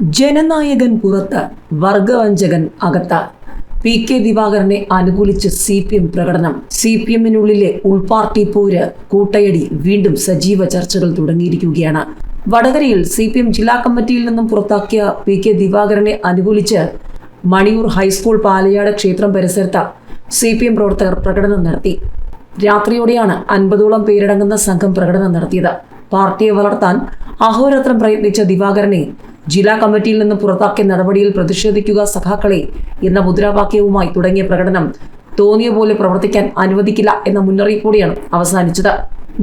ജനനായകൻ പുറത്ത് വർഗവഞ്ചകൻ അകത്ത്. P K ദിവാകരനെ അനുകൂലിച്ച് സി പി എം പ്രകടനം. സി പി എമ്മിനുള്ളിലെ ഉൾപാർട്ടി പോര് കൂട്ടയടി വീണ്ടും സജീവ ചർച്ചകൾ തുടങ്ങിയിരിക്കുകയാണ്. വടകരയിൽ സി പി എം ജില്ലാ കമ്മിറ്റിയിൽ നിന്നും പുറത്താക്കിയ പി കെ ദിവാകരനെ അനുകൂലിച്ച് മണിയൂർ ഹൈസ്കൂൾ പാലയാട് ക്ഷേത്രം പരിസരത്ത് സി പി എം പ്രവർത്തകർ പ്രകടനം നടത്തി. രാത്രിയോടെയാണ് അൻപതോളം പേരടങ്ങുന്ന സംഘം പ്രകടനം നടത്തിയത്. പാർട്ടിയെ വളർത്താൻ അഹോരാത്രം പ്രയത്നിച്ച ദിവാകരനെ ജില്ലാ കമ്മിറ്റിയിൽ നിന്ന് പുറത്താക്കിയ നടപടിയിൽ പ്രതിഷേധിക്കുക സഖാക്കളെ എന്ന മുദ്രാവാക്യവുമായി തുടങ്ങിയ പ്രകടനം തോന്നിയ പോലെ പ്രവർത്തിക്കാൻ അനുവദിക്കില്ല എന്ന മുന്നറിയിപ്പോടെയാണ് അവസാനിച്ചത്.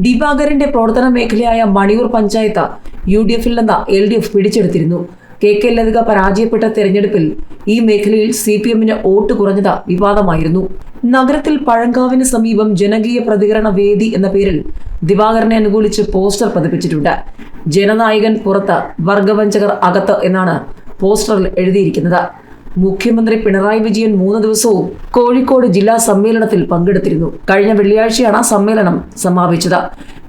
ദിവാകരന്റെ പ്രവർത്തന മേഖലയായ മണിയൂർ പഞ്ചായത്ത് യു ഡി എഫിൽ നിന്ന് എൽ ഡി എഫ് പിടിച്ചെടുത്തിരുന്നു. കെ കെ ലതിക പരാജയപ്പെട്ട തെരഞ്ഞെടുപ്പിൽ ഈ മേഖലയിൽ സി പി എമ്മിന് വോട്ട് കുറഞ്ഞത് വിവാദമായിരുന്നു. നഗരത്തിൽ പഴങ്കാവിന് സമീപം ജനകീയ പ്രതികരണ വേദി എന്ന പേരിൽ ദിവാകരനെ അനുകൂലിച്ച് പോസ്റ്റർ പതിപ്പിച്ചിട്ടുണ്ട്. ജനനായകൻ പുറത്ത് വർഗവഞ്ചകർ അകത്ത് എന്നാണ് പോസ്റ്ററിൽ എഴുതിയിരിക്കുന്നത്. മുഖ്യമന്ത്രി പിണറായി വിജയൻ മൂന്ന് ദിവസവും കോഴിക്കോട് ജില്ലാ സമ്മേളനത്തിൽ പങ്കെടുത്തിരുന്നു. കഴിഞ്ഞ വെള്ളിയാഴ്ചയാണ് സമ്മേളനം സമാപിച്ചത്.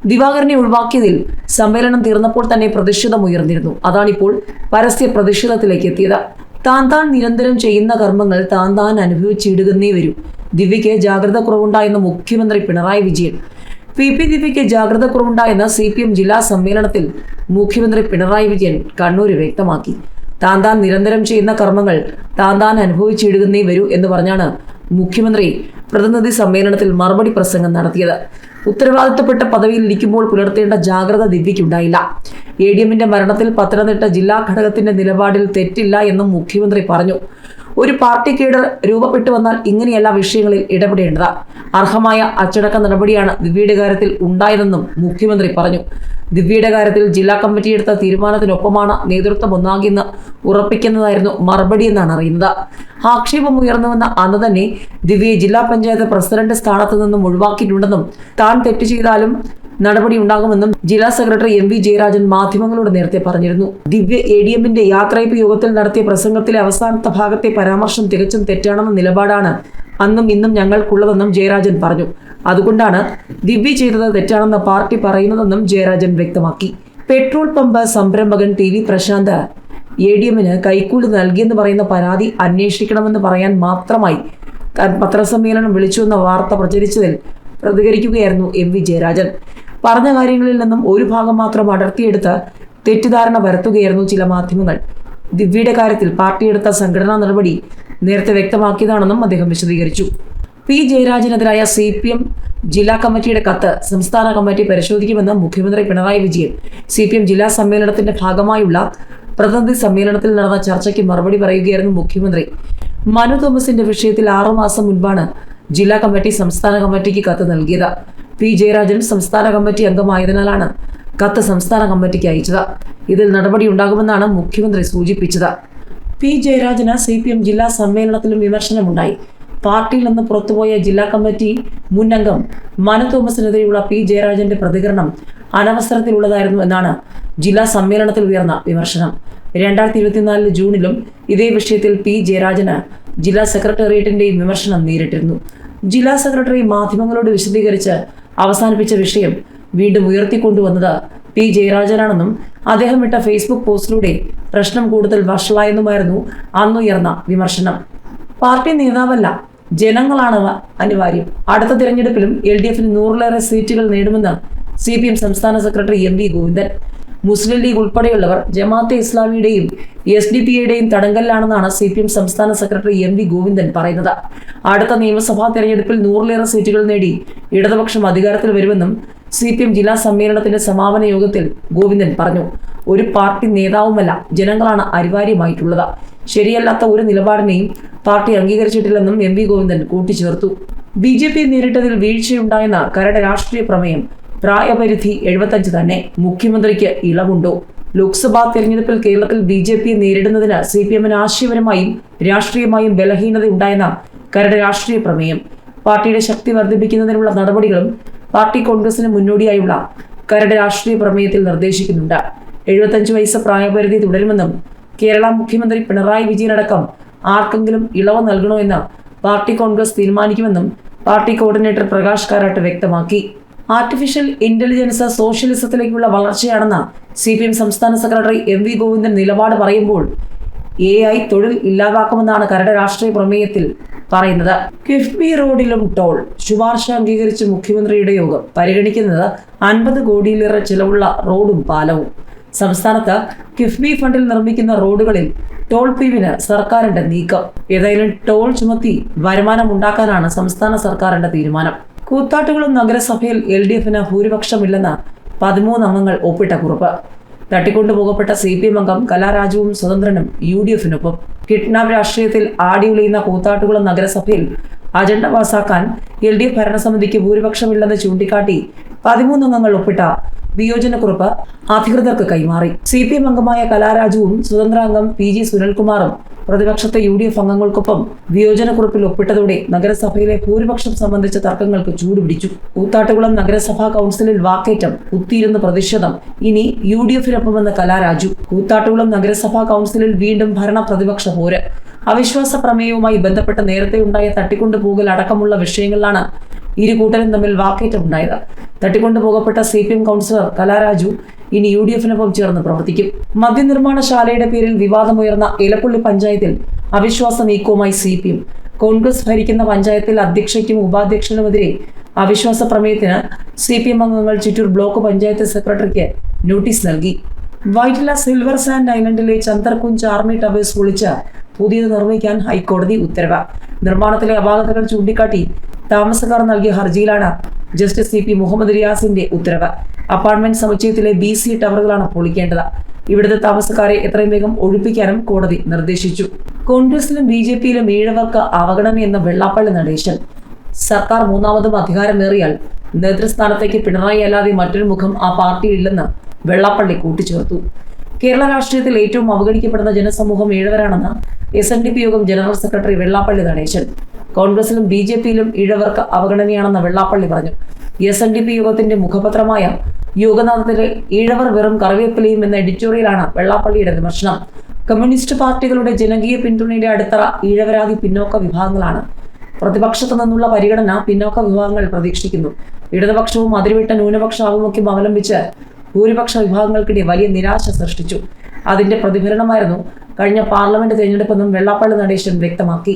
ദിവാകരനെ ഒഴിവാക്കിയതിൽ സമ്മേളനം തീർന്നപ്പോൾ തന്നെ പ്രതിഷേധമുയർന്നിരുന്നു അതാണിപ്പോൾ പരസ്യ പ്രതിഷേധത്തിലേക്ക് എത്തിയത്. താൻ താൻ നിരന്തരം ചെയ്യുന്ന കർമ്മങ്ങൾ താൻ താൻ അനുഭവിച്ചിടുകന്നേ വരും. ദിവ്യയ്ക്ക് ജാഗ്രത കുറവുണ്ടായെന്ന് മുഖ്യമന്ത്രി പിണറായി വിജയൻ പി പി ദിവ്യയ്ക്ക് ജാഗ്രത കുറവുണ്ടായെന്ന് സി പി എം ജില്ലാ സമ്മേളനത്തിൽ മുഖ്യമന്ത്രി പിണറായി വിജയൻ കണ്ണൂരിൽ വ്യക്തമാക്കി. താൻ താൻ നിരന്തരം ചെയ്യുന്ന കർമ്മങ്ങൾ താൻ താൻ അനുഭവിച്ചിടുന്നേ വരൂ എന്ന് പറഞ്ഞാണ് മുഖ്യമന്ത്രി പ്രതിനിധി സമ്മേളനത്തിൽ മറുപടി പ്രസംഗം നടത്തിയത്. ഉത്തരവാദിത്തപ്പെട്ട പദവിയിൽ ഇരിക്കുമ്പോൾ പുലർത്തേണ്ട ജാഗ്രത ദിവ്യയ്ക്കുണ്ടായില്ല. എ ഡി എമ്മിന്റെ മരണത്തിൽ പത്തനംതിട്ട ജില്ലാ ഘടകത്തിന്റെ നിലപാടിൽ തെറ്റില്ല എന്നും മുഖ്യമന്ത്രി പറഞ്ഞു. ഒരു പാർട്ടി കേഡർ രൂപപ്പെട്ടു വന്നാൽ ഇങ്ങനെയല്ല വിഷയങ്ങളിൽ ഇടപെടേണ്ടത്. അർഹമായ അച്ചടക്ക നടപടിയാണ് ദിവ്യയുടെ കാര്യത്തിൽ ഉണ്ടായതെന്നും മുഖ്യമന്ത്രി പറഞ്ഞു. ദിവ്യയുടെ കാര്യത്തിൽ ജില്ലാ കമ്മിറ്റി എടുത്ത തീരുമാനത്തിനൊപ്പമാണ് നേതൃത്വം ഒന്നാകിയെന്ന് ഉറപ്പിക്കുന്നതായിരുന്നു മറുപടി എന്നാണ് അറിയുന്നത്. ആക്ഷേപം ഉയർന്നുവെന്ന അന്ന് തന്നെ ദിവ്യയെ ജില്ലാ പഞ്ചായത്ത് പ്രസിഡന്റ് സ്ഥാനത്ത് നിന്നും ഒഴിവാക്കിയിട്ടുണ്ടെന്നും താൻ തെറ്റ് ചെയ്താലും നടപടി ഉണ്ടാകുമെന്നും ജില്ലാ സെക്രട്ടറി എം വി ജയരാജൻ മാധ്യമങ്ങളോട് നേരത്തെ പറഞ്ഞിരുന്നു. ദിവ്യ എ ഡി എമ്മിന്റെ യാത്രയപ്പ് യോഗത്തിൽ നടത്തിയ പ്രസംഗത്തിലെ അവസാനത്തെ ഭാഗത്തെ പരാമർശം തികച്ചും തെറ്റാണെന്ന നിലപാടാണ് അന്നും ഇന്നും ഞങ്ങൾക്കുള്ളതെന്നും ജയരാജൻ പറഞ്ഞു. അതുകൊണ്ടാണ് ദിവ്യ ചെയ്തത് തെറ്റാണെന്ന് പാർട്ടി പറയുന്നതെന്നും ജയരാജൻ വ്യക്തമാക്കി. Petrol pump സംരംഭകൻ T V Prashanth A D എമ്മിന് കൈക്കൂലി നൽകിയെന്ന് പറയുന്ന പരാതി അന്വേഷിക്കണമെന്ന് പറയാൻ മാത്രമായി പത്രസമ്മേളനം വിളിച്ചുവെന്ന വാർത്ത പ്രചരിച്ചതിൽ പ്രതികരിക്കുകയായിരുന്നു എം വി ജയരാജൻ. പറഞ്ഞ കാര്യങ്ങളിൽ നിന്നും ഒരു ഭാഗം മാത്രം അടർത്തിയെടുത്ത് തെറ്റിദ്ധാരണ വരുത്തുകയായിരുന്നു ചില മാധ്യമങ്ങൾ. ദിവ്യയുടെ കാര്യത്തിൽ പാർട്ടിയെടുത്ത സംഘടനാ നടപടി നേരത്തെ വ്യക്തമാക്കിയതാണെന്നും അദ്ദേഹം വിശദീകരിച്ചു. പി. ജയരാജനെതിരായ സി പി എം ജില്ലാ കമ്മിറ്റിയുടെ കത്ത് സംസ്ഥാന കമ്മിറ്റി പരിശോധിക്കുമെന്ന് മുഖ്യമന്ത്രി Pinarayi Vijayan C P M ജില്ലാ സമ്മേളനത്തിന്റെ ഭാഗമായുള്ള പ്രതിനിധി സമ്മേളനത്തിൽ നടന്ന ചർച്ചയ്ക്ക് മറുപടി പറയുകയായിരുന്നു മുഖ്യമന്ത്രി. മനു തോമസിന്റെ വിഷയത്തിൽ ആറുമാസം മുൻപാണ് ജില്ലാ കമ്മിറ്റി സംസ്ഥാന കമ്മിറ്റിക്ക് കത്ത് നൽകിയത്. പി. ജയരാജൻ സംസ്ഥാന കമ്മിറ്റി അംഗമായതിനാലാണ് കത്ത് സംസ്ഥാന കമ്മിറ്റിക്ക് അയച്ചത്. ഇതിൽ നടപടി ഉണ്ടാകുമെന്നാണ് മുഖ്യമന്ത്രി സൂചിപ്പിച്ചത്. പി. ജയരാജന് സി പി എം ജില്ലാ സമ്മേളനത്തിലും വിമർശനമുണ്ടായി. പാർട്ടിയിൽ നിന്ന് പുറത്തുപോയ ജില്ലാ കമ്മിറ്റി മുൻ അംഗം മനു തോമസിനെതിരെയുള്ള പി. ജയരാജന്റെ പ്രതികരണം അനവസരത്തിലുള്ളതായിരുന്നു എന്നാണ് ജില്ലാ സമ്മേളനത്തിൽ ഉയർന്ന വിമർശനം. രണ്ടായിരത്തി ഇരുപത്തിനാലിൽ ജൂണിലും ഇതേ വിഷയത്തിൽ പി. ജയരാജന് ജില്ലാ സെക്രട്ടേറിയറ്റിന്റെയും വിമർശനം നേരിട്ടിരുന്നു. ജില്ലാ സെക്രട്ടറി മാധ്യമങ്ങളോട് വിശദീകരിച്ച് അവസാനിപ്പിച്ച വിഷയം വീണ്ടും ഉയർത്തിക്കൊണ്ടുവന്നത് പി ജയരാജനാണെന്നും അദ്ദേഹം ഇട്ട ഫേസ്ബുക്ക് പോസ്റ്റിലൂടെ പ്രശ്നം കൂടുതൽ വഷളായെന്നുമായിരുന്നു അന്നുയർന്ന വിമർശനം. പാർട്ടി നേതാവല്ല ജനങ്ങളാണ് അനിവാര്യം. അടുത്ത തിരഞ്ഞെടുപ്പിലും എൽ ഡി എഫിന് നൂറിലേറെ സീറ്റുകൾ നേടുമെന്ന് സി പി എം സംസ്ഥാന secretary M V Govindan. Muslim League ഉൾപ്പെടെയുള്ളവർ ജമാഅത്തെ ഇസ്ലാമിയുടെയും എസ് ഡി പി യുടെയും തടങ്കലിലാണെന്നാണ് സി പി എം സംസ്ഥാന സെക്രട്ടറി എം വി ഗോവിന്ദൻ പറയുന്നത്. അടുത്ത നിയമസഭാ തെരഞ്ഞെടുപ്പിൽ നൂറിലേറെ സീറ്റുകൾ നേടി ഇടതുപക്ഷം അധികാരത്തിൽ വരുമെന്നും സി പി എം ജില്ലാ സമ്മേളനത്തിന്റെ സമാപന യോഗത്തിൽ ഗോവിന്ദൻ പറഞ്ഞു. ഒരു പാർട്ടി നേതാവുമല്ല ജനങ്ങളാണ് അനിവാര്യമായിട്ടുള്ളത്. ശരിയല്ലാത്ത ഒരു നിലപാടിനെയും പാർട്ടി അംഗീകരിച്ചിട്ടില്ലെന്നും എം വി ഗോവിന്ദൻ കൂട്ടിച്ചേർത്തു. ബി ജെ പി നേരിട്ടതിൽ വീഴ്ചയുണ്ടായെന്ന കരട് രാഷ്ട്രീയ പ്രമേയം പ്രായപരിധി എഴുപത്തഞ്ച് തന്നെ മുഖ്യമന്ത്രിക്ക് ഇളവുണ്ടോ? ലോക്സഭാ തെരഞ്ഞെടുപ്പിൽ കേരളത്തിൽ ബി ജെ പി നേരിടുന്നതിന് സി പി എമ്മിന് ആശയപരമായും രാഷ്ട്രീയമായും ബലഹീനതയുണ്ടായെന്ന കരട് രാഷ്ട്രീയ പ്രമേയം. പാർട്ടിയുടെ ശക്തി വർദ്ധിപ്പിക്കുന്നതിനുള്ള നടപടികളും പാർട്ടി കോൺഗ്രസിന് മുന്നോടിയായുള്ള കരട് രാഷ്ട്രീയ പ്രമേയത്തിൽ നിർദ്ദേശിക്കുന്നുണ്ട്. എഴുപത്തഞ്ച് വയസ്സ് പ്രായപരിധി തുടരുമെന്നും കേരള മുഖ്യമന്ത്രി പിണറായി വിജയനടക്കം ആർക്കെങ്കിലും ഇളവ് നൽകണോ എന്ന് പാർട്ടി കോൺഗ്രസ് തീരുമാനിക്കുമെന്നും പാർട്ടി കോർഡിനേറ്റർ പ്രകാശ് കാരാട്ട് വ്യക്തമാക്കി. ആർട്ടിഫിഷ്യൽ ഇന്റലിജൻസ് സോഷ്യലിസത്തിലേക്കുള്ള വളർച്ചയാണെന്ന് സി പി എം സംസ്ഥാന സെക്രട്ടറി എം വി ഗോവിന്ദൻ നിലപാട് പറയുമ്പോൾ എ ഐ തൊഴിൽ ഇല്ലാതാക്കുമെന്നാണ് കരട് രാഷ്ട്രീയ പ്രമേയത്തിൽ പറയുന്നത്. കിഫ്ബി റോഡിലും ടോൾ ശുപാർശ അംഗീകരിച്ച് മുഖ്യമന്ത്രിയുടെ യോഗം. പരിഗണിക്കുന്നത് അൻപത് കോടിയിലേറെ ചിലവുള്ള റോഡും പാലവും. സംസ്ഥാനത്ത് കിഫ്ബി ഫണ്ടിൽ നിർമ്മിക്കുന്ന റോഡുകളിൽ ടോൾ പിരിവിന് സർക്കാരിന്റെ നീക്കം. ഏതായാലും ടോൾ ചുമത്തി വരുമാനം ഉണ്ടാക്കാനാണ് സംസ്ഥാന സർക്കാരിന്റെ തീരുമാനം. കൂത്താട്ടുകുളം നഗരസഭയിൽ എൽ ഡി എഫിന് ഭൂരിപക്ഷമില്ലെന്ന് പതിമൂന്ന് അംഗങ്ങൾ ഒപ്പിട്ട കുറിപ്പ്. തട്ടിക്കൊണ്ടുപോകപ്പെട്ട സി പി എം അംഗം കലാരാജുവും സ്വതന്ത്രനും യു ഡി എഫിനൊപ്പം കിഡ്നാപ്പ് രാഷ്ട്രീയത്തിൽ ആടിയുളിയുന്ന കൂത്താട്ടുകുളം നഗരസഭയിൽ അജണ്ട പാസാക്കാൻ എൽ ഡി എഫ് ഭരണസമിതിക്ക് ഭൂരിപക്ഷമില്ലെന്ന് ചൂണ്ടിക്കാട്ടി പതിമൂന്ന് അംഗങ്ങൾ ഒപ്പിട്ട വിയോജനക്കുറിപ്പ് അധികൃതർക്ക് കൈമാറി. സി പി എം അംഗമായ കലാരാജുവും സ്വതന്ത്ര അംഗം പി ജി സുനിൽകുമാറും പ്രതിപക്ഷത്തെ യു ഡി എഫ് അംഗങ്ങൾക്കൊപ്പം വിയോജനക്കുറിപ്പിൽ ഒപ്പിട്ടതോടെ നഗരസഭയിലെ ഭൂരിപക്ഷം സംബന്ധിച്ച തർക്കങ്ങൾക്ക് ചൂടുപിടിച്ചു കൂത്താട്ടുകുളം നഗരസഭാ കൗൺസിലിൽ വാക്കേറ്റം കുത്തിയിരുന്ന പ്രതിഷേധം. ഇനി യു ഡി എഫിനൊപ്പമെന്ന് കലാരാജു കൂത്താട്ടുകുളം നഗരസഭാ കൗൺസിലിൽ വീണ്ടും ഭരണ പ്രതിപക്ഷ പോര്. അവിശ്വാസ പ്രമേയവുമായി ബന്ധപ്പെട്ട് നേരത്തെ ഉണ്ടായ തട്ടിക്കൊണ്ടുപോകൽ അടക്കമുള്ള വിഷയങ്ങളിലാണ് ഇരു കൂട്ടരും തമ്മിൽ വാക്കേറ്റമുണ്ടായത് തട്ടിക്കൊണ്ടുപോകപ്പെട്ട C P M councillor Kalaraju ഇനി യു ഡി എഫിനൊപ്പം ചേർന്ന് പ്രവർത്തിക്കും. മദ്യനിർമ്മാണശാലയുടെ പേരിൽ വിവാദമുയർന്ന ഇലപ്പള്ളി പഞ്ചായത്തിൽ അവിശ്വാസ നീക്കവുമായി സി പി എം കോൺഗ്രസ് ഭരിക്കുന്ന പഞ്ചായത്തിൽ അധ്യക്ഷയ്ക്കും ഉപാധ്യക്ഷനുമെതിരെ അവിശ്വാസ പ്രമേയത്തിന് സി പി എം അംഗങ്ങൾ ചിറ്റൂർ ബ്ലോക്ക് പഞ്ചായത്ത് സെക്രട്ടറിക്ക് നോട്ടീസ് നൽകി. വൈറ്റില സിൽവർ സാൻഡ് ഐലൻഡിലെ ചന്തർകുഞ്ച് ആർമി ടവേഴ്സ് പൊളിച്ച് പുതിയത് നിർമ്മിക്കാൻ ഹൈക്കോടതി ഉത്തരവ്. നിർമ്മാണത്തിലെ അപാകതകൾ ചൂണ്ടിക്കാട്ടി താമസക്കാർ നൽകിയ ഹർജിയിലാണ് ജസ്റ്റിസ് സി പി മുഹമ്മദ് റിയാസിന്റെ ഉത്തരവ്. അപ്പാർട്ട്മെന്റ് സമുച്ചയത്തിലെ ബി സി ടവറുകളാണ് പൊളിക്കേണ്ടത്. ഇവിടുത്തെ താമസക്കാരെ എത്രയും വേഗം ഒഴിപ്പിക്കാനും കോടതി നിർദ്ദേശിച്ചു. കോൺഗ്രസിലും ബി ജെ പിയിലും ഈഴവർക്ക് അവഗണന എന്ന വെള്ളാപ്പള്ളി നടേശൻ. സർക്കാർ മൂന്നാമതും അധികാരമേറിയാൽ നേതൃസ്ഥാനത്തേക്ക് പിണറായി അല്ലാതെ മറ്റൊരു മുഖം ആ പാർട്ടിയില്ലെന്ന് വെള്ളാപ്പള്ളി കൂട്ടിച്ചേർത്തു. കേരള രാഷ്ട്രീയത്തിൽ ഏറ്റവും അവഗണിക്കപ്പെടുന്ന ജനസമൂഹം ഈഴവരാണെന്ന് S N D P Yogam general secretary Vellappally Natesan. കോൺഗ്രസിലും B J പിയിലും ഇഴവർക്ക് അവഗണനയാണെന്ന് വെള്ളാപ്പള്ളി പറഞ്ഞു. എസ് എൻ ഡി പി യോഗത്തിന്റെ മുഖപത്രമായ യോഗനാഥത്തിലെ ഈഴവർ വെറും കറിവേപ്പിലയും എന്ന എഡിറ്റോറിയലാണ് വെള്ളാപ്പള്ളിയുടെ വിമർശനം. കമ്മ്യൂണിസ്റ്റ് പാർട്ടികളുടെ ജനകീയ പിന്തുണയുടെ അടിത്തറ ഈഴവരാതി പിന്നോക്ക വിഭാഗങ്ങളാണ്. പ്രതിപക്ഷത്തു നിന്നുള്ള പരിഗണന പിന്നോക്ക വിഭാഗങ്ങൾ പ്രതീക്ഷിക്കുന്നു. ഇടതുപക്ഷവും അതിരുവിട്ട ന്യൂനപക്ഷ ആഭിമുഖ്യം അവലംബിച്ച് ഭൂരിപക്ഷ വിഭാഗങ്ങൾക്കിടെ വലിയ നിരാശ സൃഷ്ടിച്ചു. അതിന്റെ പ്രതിഫലനമായിരുന്നു കഴിഞ്ഞ പാർലമെന്റ് തെരഞ്ഞെടുപ്പെന്നും വെള്ളാപ്പള്ളി നടേശൻ വ്യക്തമാക്കി